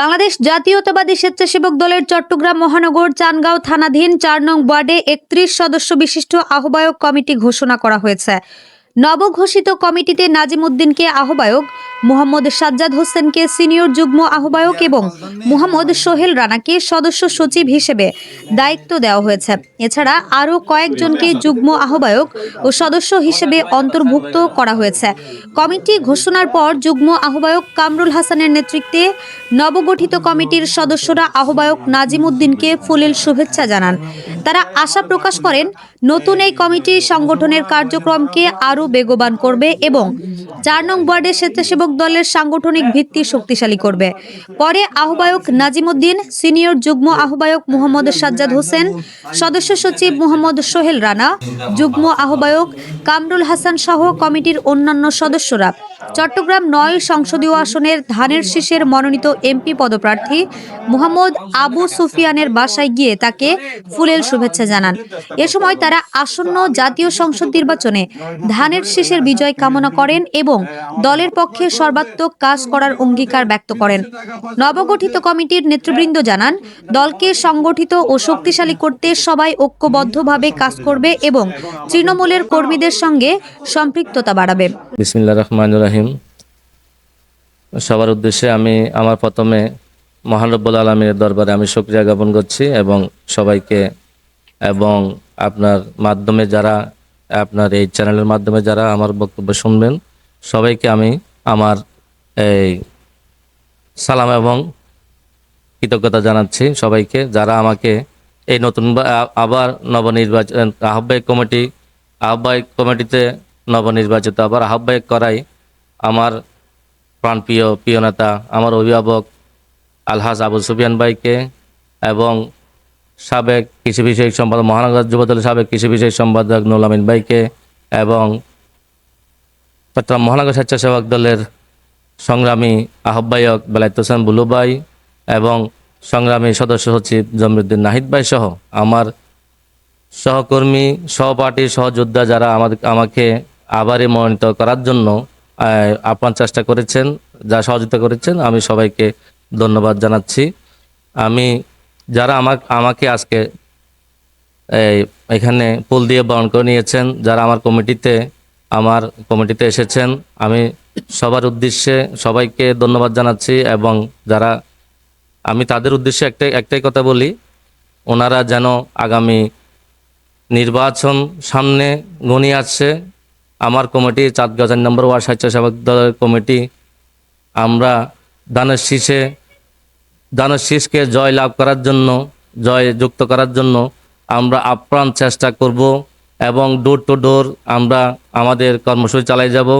বাংলাদেশ জাতীয়তাবাদী স্বেচ্ছাসেবক দলের চট্টগ্রাম মহানগর চানগাঁও থানাধীন চার নং ওয়ার্ডে একত্রিশ সদস্য বিশিষ্ট আহ্বায়ক কমিটি ঘোষণা করা হয়েছে। নবঘোষিত কমিটিতে নাজিম উদ্দিনকে আহ্বায়ক, মোহাম্মদ সাজ্জাদ হোসেনকে সিনিয়র যুগ্ম আহ্বায়ক এবং মোহাম্মদ সোহেল রানাকে সদস্য সচিব হিসেবে দায়িত্ব দেওয়া হয়েছে। এছাড়া আরও কয়েকজনকে যুগ্ম আহ্বায়ক ও সদস্য হিসেবে অন্তর্ভুক্ত করা হয়েছে। কমিটি ঘোষণার পর যুগ্ম আহ্বায়ক কামরুল হাসানের নেতৃত্বে নবগঠিত কমিটির সদস্যরা আহ্বায়ক নাজিম উদ্দিনকে ফুলেল শুভেচ্ছা জানান। তারা আশা প্রকাশ করেন, নতুন এই কমিটি সংগঠনের কার্যক্রমকে আরও বেগবান করবে এবং চার নং ওয়ার্ডে স্বেচ্ছাসেবক দলের সাংগঠনিক ভিত্তি শক্তিশালী করবে। পরে আহ্বায়ক নাজিম উদ্দিন সিনিয়র যুগ্ম আহ্বায়ক মোহাম্মদ সাজ্জাদ হোসেন, সদস্য সচিব মোহাম্মদ সোহেল রানা, যুগ্ম আহ্বায়ক কামরুল হাসান সহ কমিটির অন্যান্য সদস্যরা। চট্টগ্রাম নয় সংসদীয় আসনের ধানের শীষের মনোনীত এমপি পদপ্রার্থী মোহাম্মদ আবু সুফিয়ানের বাসায় গিয়ে তাকে ফুলেল শুভেচ্ছা জানান। এ সময় তারা আসন্ন জাতীয় সংসদ নির্বাচনে ধানের শীষের বিজয় কামনা করেন এবং দলের পক্ষে সর্বাত্মক কাজ করার অঙ্গীকার ব্যক্ত করেন। নবগঠিত কমিটির নেতৃবৃন্দ জানান, দলকে সংগঠিত ও শক্তিশালী করতে সবাই ঐক্যবদ্ধভাবে কাজ করবে এবং তৃণমূলের কর্মীদের সঙ্গে সম্পৃক্ততা বাড়াবে। সবার উদ্দেশ্যে আমি আমার প্রথমে মহানব্বুল আলমীর দরবারে আমি শুক্রিয়া জ্ঞাপন করছি এবং সবাইকে এবং আপনার মাধ্যমে যারা, আপনার এই চ্যানেলের মাধ্যমে যারা আমার বক্তব্য শুনবেন, সবাইকে আমি আমার এই সালাম এবং কৃতজ্ঞতা জানাচ্ছি সবাইকে যারা আমাকে এই নতুন আবার নবনির্বাচন, আহ্বায়ক কমিটি, আহ্বায়ক কমিটিতে নবনির্বাচিত, আবার আহ্বায়ক করাই আমার প্রাণপ্রিয় প্রিয় নেতা, আমার অভিভাবক আলহাজ আবু সুফিয়ান ভাইকে এবং সাবেক কৃষি বিষয়ক সম্পাদক, মহানগর যুবদলের সাবেক কৃষি বিষয়ক সম্পাদক নুল আমিন ভাইকে এবং চট্টগ্রাম মহানগর স্বেচ্ছাসেবক দলের সংগ্রামী আহ্বায়ক বেলায়েত হোসেন বুলু ভাই এবং সংগ্রামী সদস্য সচিব জমিরুদ্দিন নাহিদ ভাই সহ আমার সহকর্মী, সহপাঠী, সহযোদ্ধা যারা আমাদের, আমাকে আবারই মনোনীত করার জন্য আপ্রাণ চেষ্টা করেছেন, যা সহযোগিতা করেছেন, আমি সবাইকে ধন্যবাদ জানাচ্ছি। আমি যারা আমাকে আমাকে আজকে এখানে পুল দিয়ে বরণ করে নিয়েছেন, যারা আমার কমিটিতে আমার কমিটিতে এসেছেন, আমি সবার উদ্দেশ্যে সবাইকে ধন্যবাদ জানাচ্ছি এবং যারা, আমি তাদের উদ্দেশ্যে একটাই একটাই কথা বলি, ওনারা যেন আগামী নির্বাচন সামনে ঘনিয়ে আসছে আমার কমিটি চাঁদগাঁও চার নম্বর ওয়ার্ড স্বেচ্ছাসেবক দলের কমিটি। আমরা দানের শীষে দানের শীষকে জয় লাভ করার জন্য, জয় যুক্ত করার জন্য আমরা আপ্রাণ চেষ্টা করব এবং ডোর টু ডোর আমরা আমাদের কর্মসূচি চালাই যাব।